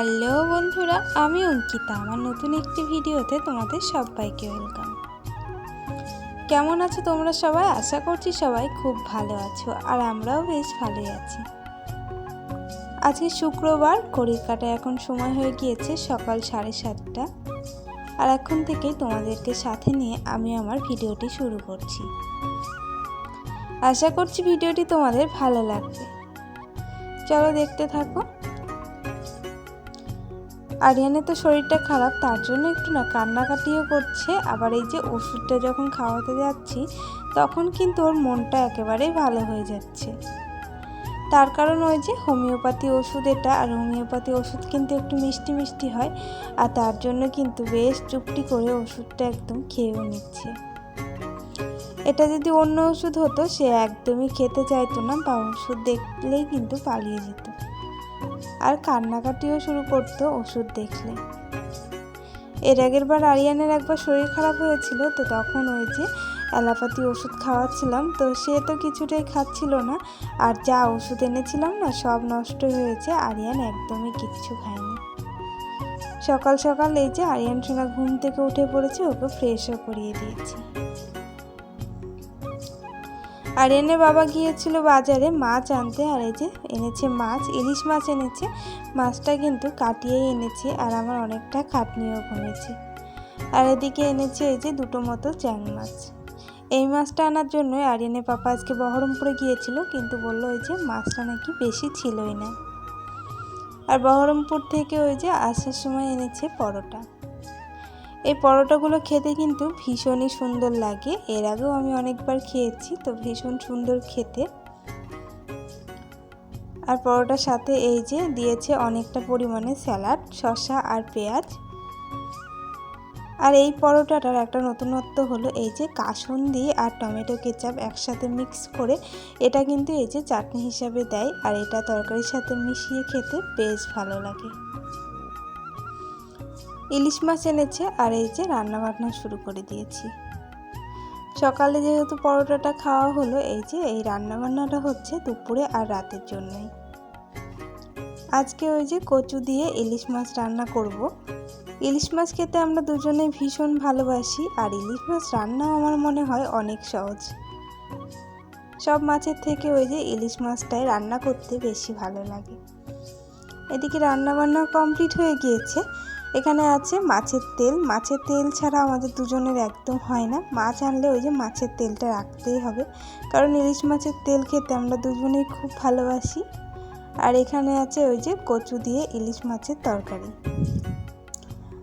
Hello বন্ধুরা, আমি অঙ্কিতা। আমার নতুন একটি ভিডিওতে তোমাদের সবাইকে ওয়েলকাম কেমন আছো তোমরা সবাই? আশা করছি সবাই খুব ভালো আছো আর আমরাও বেশ ভালোই আছি। আজকে শুক্রবার, ঘড়ির কাটা এখন সময় হয়ে গিয়েছে সকাল সাড়ে সাতটা। আর এখন থেকেই তোমাদেরকে সাথে নিয়ে আমি আমার ভিডিওটি শুরু করছি। আশা করছি ভিডিওটি তোমাদের ভালো লাগবে। চলো দেখতে থাকো। আরিয়ানের তো শরীরটা খারাপ, তার জন্য একটু না কান্নাকাটিও করছে। আবার এই যে ওষুধটা যখন খাওয়াতে যাচ্ছি, তখন কিন্তু ওর মনটা একেবারেই ভালো হয়ে যাচ্ছে। তার কারণ ওই যে হোমিওপ্যাথি ওষুধ এটা, আর হোমিওপ্যাথি ওষুধ কিন্তু একটু মিষ্টি মিষ্টি হয়, আর তার জন্য কিন্তু বেশ চুপটি করে ওষুধটা একদম খেয়েও নিচ্ছে। এটা যদি অন্য ওষুধ হতো, সে একদমই খেতে চাইতো না, বা ওষুধ দেখলেই কিন্তু পালিয়ে যেত। আর কান্নাকাটিও শুরু করতো ওষুধ দেখলে। এর আগের বার আরিয়ানের একবার শরীর খারাপ হয়েছিল, তো তখন ওই যে অ্যালাপাতি ওষুধ খাওয়াচ্ছিলাম, তো সে তো কিছুটাই খাচ্ছিল না। আর যা ওষুধ এনেছিলাম না, সব নষ্ট হয়েছে, আরিয়ান একদমই কিচ্ছু খায়নি। সকাল সকাল এই যে আরিয়ান সোনা ঘুম থেকে উঠে পড়েছে, ওকে ফ্রেশও করিয়ে দিয়েছি। আরিয়ানের বাবা গিয়েছিল বাজারে মাছ আনতে, আর এই যে এনেছে মাছ, ইলিশ মাছ এনেছে। মাছটা কিন্তু কাটিয়েই এনেছে, আর আমার অনেকটা খাটনিও কমেছে আর এদিকে এনেছে এই যে দুটো মতো চ্যাং মাছ। এই মাছটা আনার জন্য আরিয়ানের পাপা আজকে বহরমপুরে গিয়েছিল, কিন্তু বলল ওই যে মাছটা নাকি বেশি ছিলই না। আর বহরমপুর থেকে ওই যে আসার সময় এনেছে পরোটা। এই পরোটাগুলো খেতে কিন্তু ভীষণই সুন্দর লাগে। এর আগেও আমি অনেকবার খেয়েছি, তো ভীষণ সুন্দর খেতে। আর পরোটার সাথে এই যে দিয়েছে অনেকটা পরিমাণে স্যালাড, শসা আর পেঁয়াজ। আর এই পরোটাটার একটা নতুনত্ব হলো এই যে কাসুন্দি আর টমেটো কেচাপ একসাথে মিক্স করে এটা কিন্তু এই যে চাটনি হিসাবে দেয়, আর এটা তরকারির সাথে মিশিয়ে খেতে বেশ ভালো লাগে। ইলিশ মাছ এনেছে আর এই যে রান্না বান্না শুরু করে দিয়েছি। সকালে যেহেতু পরোটাটা খাওয়া হলো, এই যে এই রান্না বান্নাটা হচ্ছে দুপুরে আর রাতের জন্যই। আজকে ওই যে কচু দিয়ে ইলিশ মাছ রান্না করব। ইলিশ মাছ খেতে আমরা দুজনে ভীষণ ভালোবাসি, আর ইলিশ মাছ রান্নাও আমার মনে হয় অনেক সহজ। সব মাছের থেকে ওই যে ইলিশ মাছটাই রান্না করতে বেশি ভালো লাগে। এদিকে রান্না বান্না কমপ্লিট হয়ে গিয়েছে এখানে আছে মাছের তেল। মাছের তেল ছাড়া আমাদের দুজনের একদম হয় না। মাছ আনলে ওই যে মাছের তেলটা রাখতেই হবে। কারণ ইলিশ মাছের তেল খেতে আমরা দুজনেই খুব ভালোবাসি। আর এখানে আছে ওই যে কচু দিয়ে ইলিশ মাছের তরকারি।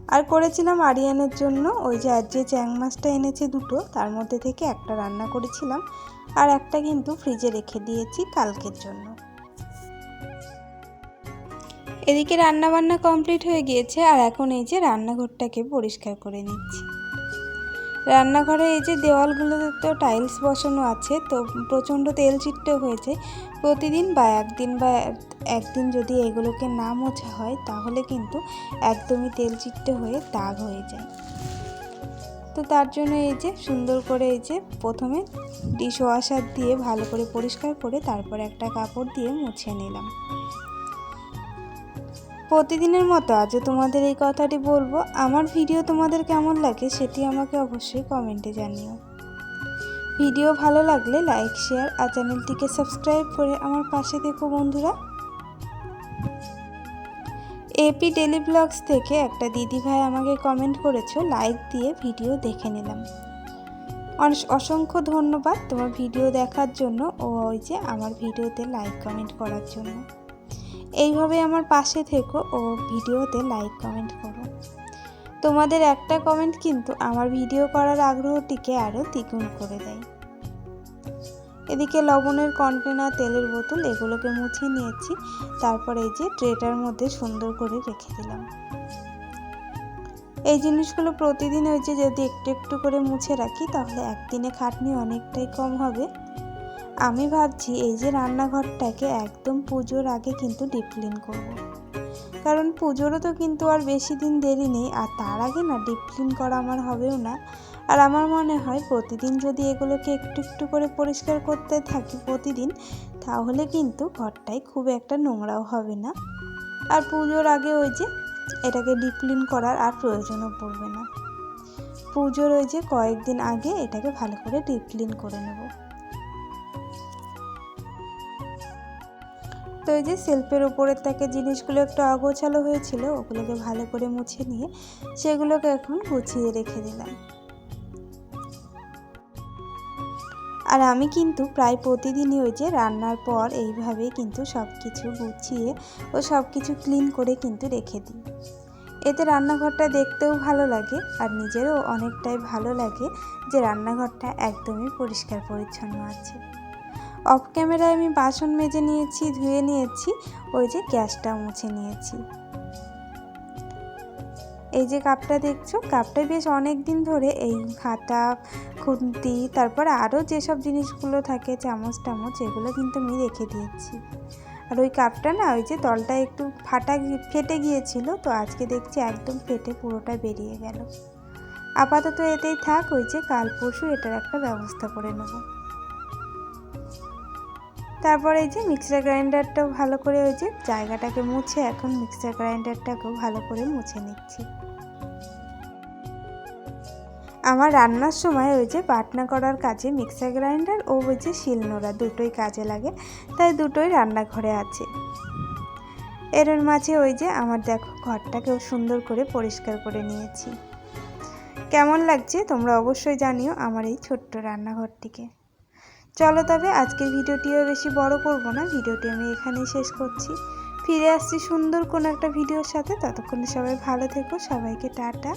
আর করেছিলাম আরিয়ানের জন্য ওই যে আজ যে চ্যাং মাছটা এনেছে দুটো, তার মধ্যে থেকে একটা রান্না করেছিলাম। আর একটা কিন্তু ফ্রিজে রেখে দিয়েছি কালকের জন্য। এদিকে রান্না বান্না কমপ্লিট হয়ে গিয়েছে আর এখন এই যে রান্নাঘরটাকে পরিষ্কার করে নিচ্ছি। রান্নাঘরে এই যে দেওয়ালগুলোতে তো টাইলস বসানো আছে, তো প্রচণ্ড তেল চিট্টে হয়েছে। প্রতিদিন বা একদিন বা একদিন যদি এগুলোকে না মোছা হয়, তাহলে কিন্তু একদমই তেল চিট্টে হয়ে দাগ হয়ে যায়। তো তার জন্য এই যে সুন্দর করে এই যে প্রথমে ডিশ ওয়াশার দিয়ে ভালো করে পরিষ্কার করে তারপরে একটা কাপড় দিয়ে মুছে নিলাম। প্রতিদিনের মতো আজও তোমাদের এই কথাটি বলব। আমার ভিডিও তোমাদের কেমন লাগে সেটি আমাকে অবশ্যই কমেন্টে জানিও। ভিডিও ভালো লাগলে লাইক, শেয়ার আর চ্যানেলটিকে সাবস্ক্রাইব করে আমার পাশে দেখো বন্ধুরা। এপি ডেলি ব্লগস থেকে একটা দিদি ভাই আমাকে কমেন্ট করেছ লাইক দিয়ে ভিডিও দেখে নিলাম। অসংখ্য ধন্যবাদ তোমার ভিডিও দেখার জন্য ও ওই যে আমার ভিডিওতে লাইক কমেন্ট করার জন্য। এইভাবে আমার পাশে থেকো ও ভিডিওতে লাইক, কমেন্ট করো। তোমাদের একটা কমেন্ট কিন্তু আমার ভিডিও করার আগ্রহটিকে আরও দ্বিগুণ করে দেয়। এদিকে লবণের কন্টেনার তেলের বোতল এগুলোকে মুছে নিয়েছি, তারপর এই যে ট্রেটার মধ্যে সুন্দর করে রেখে দিলাম। এই জিনিসগুলো প্রতিদিন ওই যে যদি একটু একটু করে মুছে রাখি, তাহলে একদিনে খাটনি অনেকটাই কম হবে। আমি ভাবছি এই যে রান্নাঘরটাকে একদম পুজোর আগে কিন্তু ডিপ ক্লিন করব। কারণ পুজোরও তো কিন্তু আর বেশি দিন দেরি নেই, আর তার আগে না ডিপ ক্লিন করা আমার হবেও না। আর আমার মনে হয় প্রতিদিন যদি এগুলোকে একটু একটু করে পরিষ্কার করতে থাকি প্রতিদিন, তাহলে কিন্তু ঘরটাই খুব একটা নোংরাও হবে না। আর পুজোর আগে ওই যে এটাকে ডিপ ক্লিন করার আর প্রয়োজনও পড়বে না। পুজোর ওই যে কয়েকদিন আগে এটাকে ভালো করে ডিপ ক্লিন করে নেব। তো এই যে সেলফের উপরের থেকে জিনিসগুলো একটু অগোছালো হয়েছিল, ওগুলোকে ভালো করে মুছে নিয়ে সেগুলোকে এখন গুছিয়ে রেখে দিলাম। আর আমি কিন্তু প্রায় প্রতিদিনই ওই যে রান্নার পর এইভাবেই কিন্তু সব কিছু গুছিয়ে ও সব কিছু ক্লিন করে কিন্তু রেখে দিই। এতে রান্নাঘরটা দেখতেও ভালো লাগে আর নিজেরও অনেকটাই ভালো লাগে যে রান্নাঘরটা একদমই পরিষ্কার পরিচ্ছন্ন আছে। অফ ক্যামেরায় আমি বাসন মেজে নিয়েছি, ধুয়ে নিয়েছি, ওই যে গ্যাসটা মুছে নিয়েছি। এই যে কাপটা দেখছ, কাপটা বেশ অনেক দিন ধরে এই খাতা, খুন্তি, তারপর আরও যেসব জিনিসগুলো থাকে, চামচ টামচ, এগুলো কিন্তু আমি রেখে দিয়েছি। আর ওই কাপটা না, ওই যে তলটা একটু ফাটা ফেটে গিয়েছিল, তো আজকে দেখছি একদম ফেটে পুরোটা বেরিয়ে গেল। আপাতত এতেই থাক, ওই যে কাল পরশু এটার একটা ব্যবস্থা করে নেব। তারপর এই যে মিক্সার গ্রাইন্ডারটাও ভালো করে ওই যে জায়গাটাকে মুছে এখন মিক্সার গ্রাইন্ডারটাকেও ভালো করে মুছে নিচ্ছি। আমার রান্নার সময় ওই যে বাটনা করার কাজে মিক্সার গ্রাইন্ডার ও ওই যে শিলনোড়া দুটোই কাজে লাগে, তাই দুটোই রান্নাঘরে আছে। এর মাঝে ওই যে আমার দেখো ঘরটাকেও সুন্দর করে পরিষ্কার করে নিয়েছি। কেমন লাগছে তোমরা অবশ্যই জানিও আমার এই ছোট্ট রান্নাঘরটিকে। চলো তবে আজকের ভিডিওটিও বেশি বড় করব না, ভিডিওটি আমি এখানেই শেষ করছি। ফিরে আসছি সুন্দর কোনো একটা ভিডিওর সাথে, ততক্ষণে সবাই ভালো থেকো, সবাইকে টাটা।